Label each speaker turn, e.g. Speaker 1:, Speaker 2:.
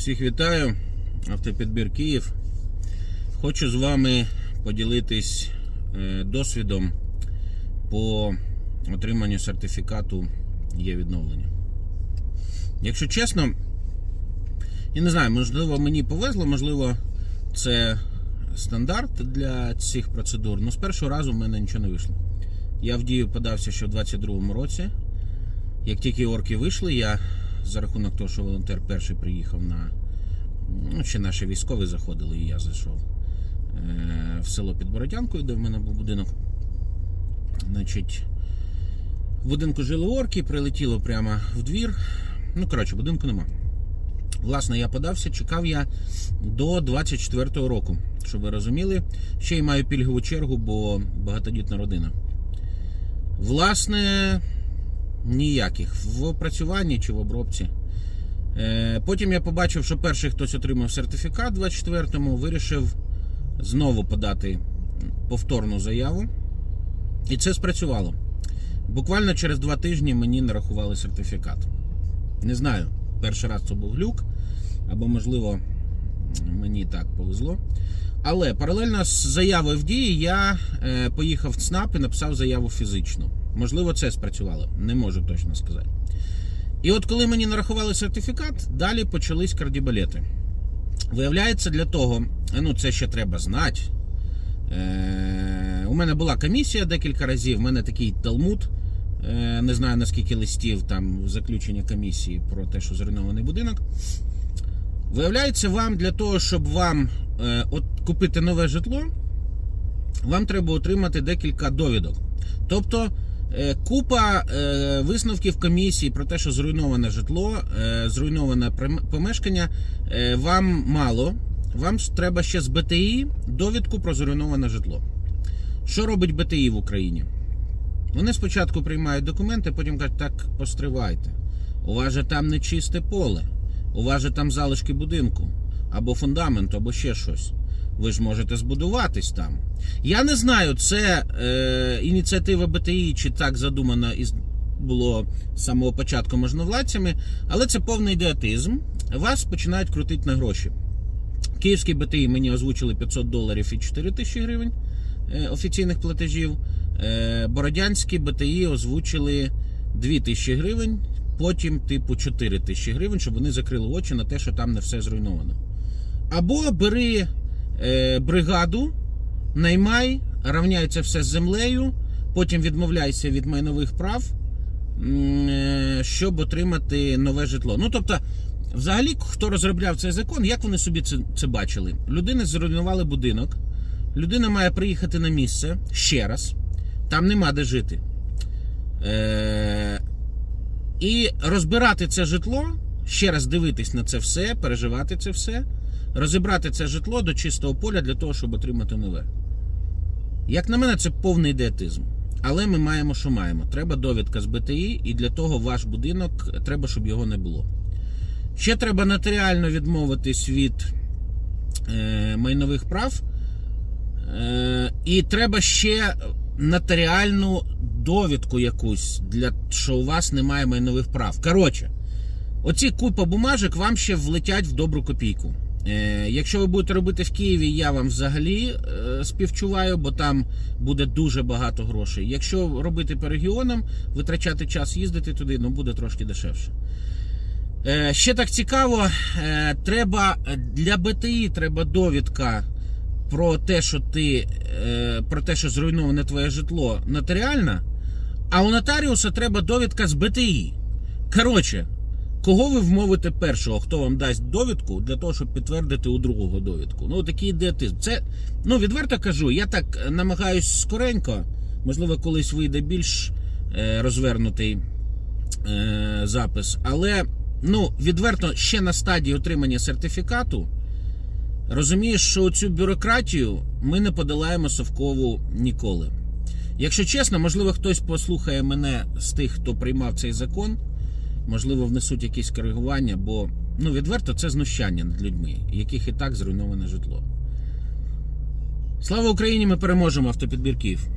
Speaker 1: Всіх вітаю, автопідбір Київ. Хочу з вами поділитись е, досвідом по отриманню сертифікату є відновлення. Якщо чесно, я не знаю, можливо, мені повезло, можливо, це стандарт для цих процедур. але з першого разу в мене нічого не вийшло. Я в дію подався ще в 22-му році. Як тільки орки вийшли, я за рахунок того, що волонтер перший приїхав на. Ну, ще наші військові заходили, і я зайшов е, в село під Бородянкою, де в мене був будинок. Значить, в будинку жили орки, прилетіло прямо в двір. Ну, коротше, будинку нема. Власне, я подався, чекав я до 24-го року, щоб ви розуміли. Ще й маю пільгову чергу, бо багатодітна родина. Власне, ніяких в опрацюванні чи в обробці. Е, Потім я побачив, що перший хтось отримав сертифікат 24-му, вирішив знову подати повторну заяву. І це спрацювало. Буквально через два тижні мені нарахували сертифікат. Не знаю, перший раз це був глюк, або, можливо, мені так повезло. Але паралельно з заявою в дії я е, поїхав в ЦНАП і написав заяву фізично. Можливо, це спрацювало, не можу точно сказати. І от коли мені нарахували сертифікат, далі почались кардібалети. Виявляється, для того, ну це ще треба знати. Е, у мене була комісія декілька разів, в мене такий талмуд. Е, не знаю наскільки листів там заключення комісії про те, що зруйнований будинок. Виявляється, вам для того, щоб вам е, от купити нове житло, вам треба отримати декілька довідок. Тобто е, купа е, висновків комісії про те, що зруйноване житло, е, зруйноване помешкання, е, вам мало. Вам треба ще з БТІ довідку про зруйноване житло. Що робить БТІ в Україні? Вони спочатку приймають документи, потім кажуть, так постривайте. У вас же там не чисте поле, у вас же там залишки будинку, або фундаменту, або ще щось. Ви ж можете збудуватись там. Я не знаю, це е, ініціатива БТІ чи так задумано із було з самого початку можновладцями, але це повний ідіотизм. Вас починають крутити на гроші. Київський БТІ мені озвучили 500 доларів і 4 тисячі гривень е, офіційних платежів. Е, Бородянські БТІ озвучили 2 тисячі гривень, потім, типу, 4 тисячі гривень, щоб вони закрили очі на те, що там не все зруйновано. Або бери бригаду, наймай, рівняй все з землею, потім відмовляйся від майнових прав, е, щоб отримати нове житло. Ну, тобто, взагалі, хто розробляв цей закон, як вони собі це, це бачили? Людини зруйнували будинок, людина має приїхати на місце ще раз, там нема де жити. Е, і розбирати це житло, ще раз дивитись на це все, переживати це все, розібрати це житло до чистого поля для того, щоб отримати нове. Як на мене, це повний ідеатизм. Але ми маємо, що маємо. Треба довідка з БТІ, і для того ваш будинок треба, щоб його не було. Ще треба нотаріально відмовитись від е, майнових прав. Е, і треба ще нотаріальну довідку якусь, для що у вас немає майнових прав. Коротше, оці купа бумажок вам ще влетять в добру копійку. Е, якщо ви будете робити в Києві, я вам взагалі е, співчуваю, бо там буде дуже багато грошей. Якщо робити по регіонам, витрачати час їздити туди, ну буде трошки дешевше. Е, ще так цікаво, треба для БТІ треба довідка про те, що ти про те, що зруйноване твоє житло нотаріальна, а у нотаріуса треба довідка з БТІ. Коротше, кого ви вмовите першого, хто вам дасть довідку для того, щоб підтвердити у другого довідку? Ну, такий ідеатизм. Це, ну, відверто кажу, я так намагаюсь скоренько, можливо, колись вийде більш е, розвернутий е, запис, але ну, відверто ще на стадії отримання сертифікату. Розумієш, що цю бюрократію ми не подолаємо совкову ніколи. Якщо чесно, можливо, хтось послухає мене з тих, хто приймав цей закон, можливо, внесуть якісь коригування, бо ну, відверто це знущання над людьми, яких і так зруйноване житло. Слава Україні! Ми переможемо автопідбір Київ.